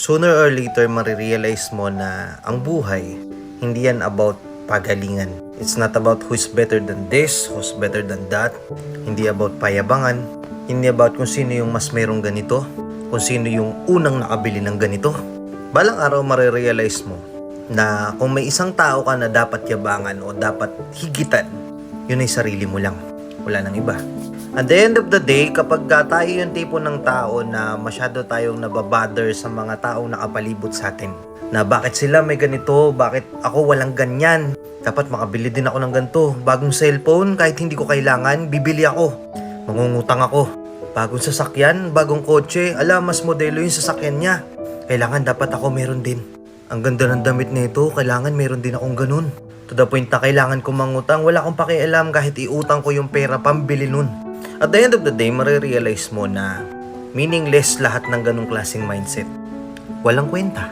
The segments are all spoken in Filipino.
sooner or later marirealize mo na ang buhay, hindi yan about pagalingan. It's not about who's better than this, who's better than that. Hindi about payabangan. Hindi about kung sino yung mas merong ganito, kung sino yung unang nakabili ng ganito. Balang araw marirealize mo na kung may isang tao ka na dapat yabangan o dapat higitan, yun ay sarili mo lang. Wala nang iba. At the end of the day, kapag ka tayo yung tipo ng tao na masyado tayong nababother sa mga taong nakapalibot sa atin, na bakit sila may ganito, bakit ako walang ganyan, dapat makabili din ako ng ganito, bagong cellphone, kahit hindi ko kailangan, bibili ako, mangungutang ako, bagong sasakyan, bagong kotse, ala mas modelo yung sasakyan niya, kailangan dapat ako meron din. Ang ganda ng damit nito, kailangan meron din akong ganun. To the point na kailangan ko mangutang, wala akong pakialam kahit iutang ko yung pera pambili nun. At the end of the day, marirealize mo na meaningless lahat ng ganong klaseng mindset. Walang kwenta.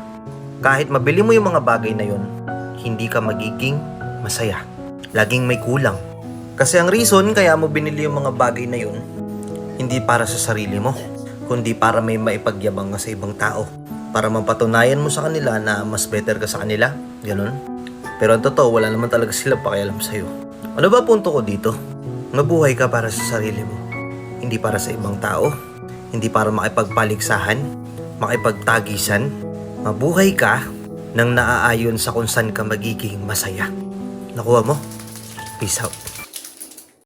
Kahit mabili mo yung mga bagay na yun, hindi ka magiging masaya. Laging may kulang. Kasi ang reason kaya mo binili yung mga bagay na yun, hindi para sa sarili mo, kundi para may maipagyabang ka sa ibang tao. Para mapatunayan mo sa kanila na mas better ka sa kanila. Ganun. Pero ang totoo, wala naman talaga sila pakialam sa'yo. Ano ba punto ko dito? Mabuhay ka para sa sarili mo. Hindi para sa ibang tao. Hindi para makipagpaligsahan, makipagtagisan. Mabuhay ka nang naaayon sa kung saan ka magiging masaya. Nakuha mo? Peace out.